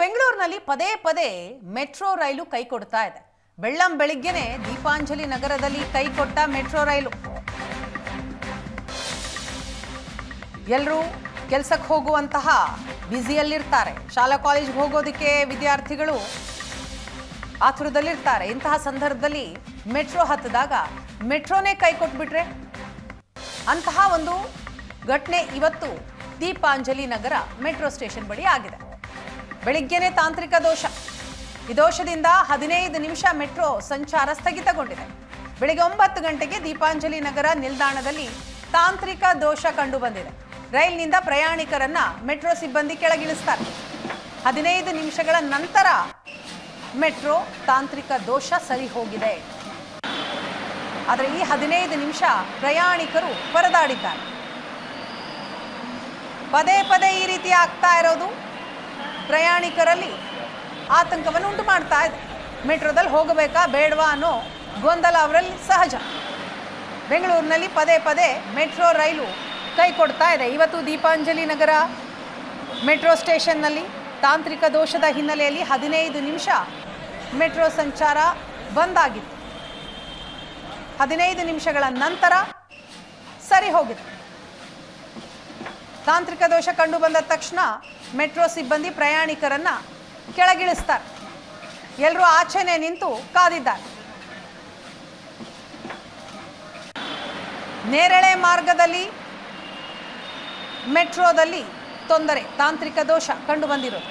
ಬೆಂಗಳೂರಿನಲ್ಲಿ ಪದೇ ಪದೇ ಮೆಟ್ರೋ ರೈಲು ಕೈ ಕೊಡ್ತಾ ಇದೆ. ಬೆಳ್ಳಂ ಬೆಳಿಗ್ಗೆನೆ ದೀಪಾಂಜಲಿ ನಗರದಲ್ಲಿ ಕೈ ಕೊಟ್ಟ ಮೆಟ್ರೋ ರೈಲು. ಎಲ್ಲರೂ ಕೆಲಸಕ್ಕೆ ಹೋಗುವಂತಹ ಬ್ಯುಸಿಯಲ್ಲಿರ್ತಾರೆ. ಶಾಲಾ ಕಾಲೇಜ್ಗೆ ಹೋಗೋದಕ್ಕೆ ವಿದ್ಯಾರ್ಥಿಗಳು ಆತುರದಲ್ಲಿರ್ತಾರೆ. ಇಂತಹ ಸಂದರ್ಭದಲ್ಲಿ ಮೆಟ್ರೋ ಹತ್ತಿದಾಗ ಮೆಟ್ರೋನೇ ಕೈ ಕೊಟ್ಬಿಟ್ರೆ? ಅಂತಹ ಒಂದು ಘಟನೆ ಇವತ್ತು ದೀಪಾಂಜಲಿ ನಗರ ಮೆಟ್ರೋ ಸ್ಟೇಷನ್ ಬಳಿ ಆಗಿದೆ. ಬೆಳಿಗ್ಗೆನೆ ತಾಂತ್ರಿಕ ದೋಷ. ಈ ದೋಷದಿಂದ ಹದಿನೈದು ನಿಮಿಷ ಮೆಟ್ರೋ ಸಂಚಾರ ಸ್ಥಗಿತಗೊಂಡಿದೆ. ಬೆಳಿಗ್ಗೆ ಒಂಬತ್ತು ಗಂಟೆಗೆ ದೀಪಾಂಜಲಿ ನಗರ ನಿಲ್ದಾಣದಲ್ಲಿ ತಾಂತ್ರಿಕ ದೋಷ ಕಂಡುಬಂದಿದೆ. ರೈಲ್ನಿಂದ ಪ್ರಯಾಣಿಕರನ್ನ ಮೆಟ್ರೋ ಸಿಬ್ಬಂದಿ ಕೆಳಗಿಳಿಸ್ತಾರೆ. ಹದಿನೈದು ನಿಮಿಷಗಳ ನಂತರ ಮೆಟ್ರೋ ತಾಂತ್ರಿಕ ದೋಷ ಸರಿ ಹೋಗಿದೆ. ಆದರೆ ಈ ಹದಿನೈದು ನಿಮಿಷ ಪ್ರಯಾಣಿಕರು ಪರದಾಡಿದ್ದಾರೆ. ಪದೇ ಪದೇ ಈ ರೀತಿ ಆಗ್ತಾ ಇರೋದು ಪ್ರಯಾಣಿಕರಲ್ಲಿ ಆತಂಕವನ್ನು ಉಂಟು ಮಾಡ್ತಾ ಇದೆ. ಮೆಟ್ರೋದಲ್ಲಿ ಹೋಗಬೇಕಾ ಬೇಡವಾ ಅನ್ನೋ ಗೊಂದಲ ಅವರಲ್ಲಿ ಸಹಜ. ಬೆಂಗಳೂರಿನಲ್ಲಿ ಪದೇ ಪದೇ ಮೆಟ್ರೋ ರೈಲು ಕೈ ಕೊಡ್ತಾ ಇದೆ. ಇವತ್ತು ದೀಪಾಂಜಲಿ ನಗರ ಮೆಟ್ರೋ ಸ್ಟೇಷನ್ನಲ್ಲಿ ತಾಂತ್ರಿಕ ದೋಷದ ಹಿನ್ನೆಲೆಯಲ್ಲಿ ಹದಿನೈದು ನಿಮಿಷ ಮೆಟ್ರೋ ಸಂಚಾರ ಬಂದ್ ಆಗಿತ್ತು. ಹದಿನೈದು ನಿಮಿಷಗಳ ನಂತರ ಸರಿ ಹೋಗಿದೆ. ತಾಂತ್ರಿಕ ದೋಷ ಕಂಡು ಬಂದ ತಕ್ಷಣ ಮೆಟ್ರೋ ಸಿಬ್ಬಂದಿ ಪ್ರಯಾಣಿಕರನ್ನ ಕೆಳಗಿಳಿಸ್ತಾರೆ. ಎಲ್ಲರೂ ಆಚೆನೆ ನಿಂತು ಕಾದಿದ್ದಾರೆ. ನೇರಳೆ ಮಾರ್ಗದಲ್ಲಿ ಮೆಟ್ರೋದಲ್ಲಿ ತೊಂದರೆ, ತಾಂತ್ರಿಕ ದೋಷ ಕಂಡು ಬಂದಿರೋದು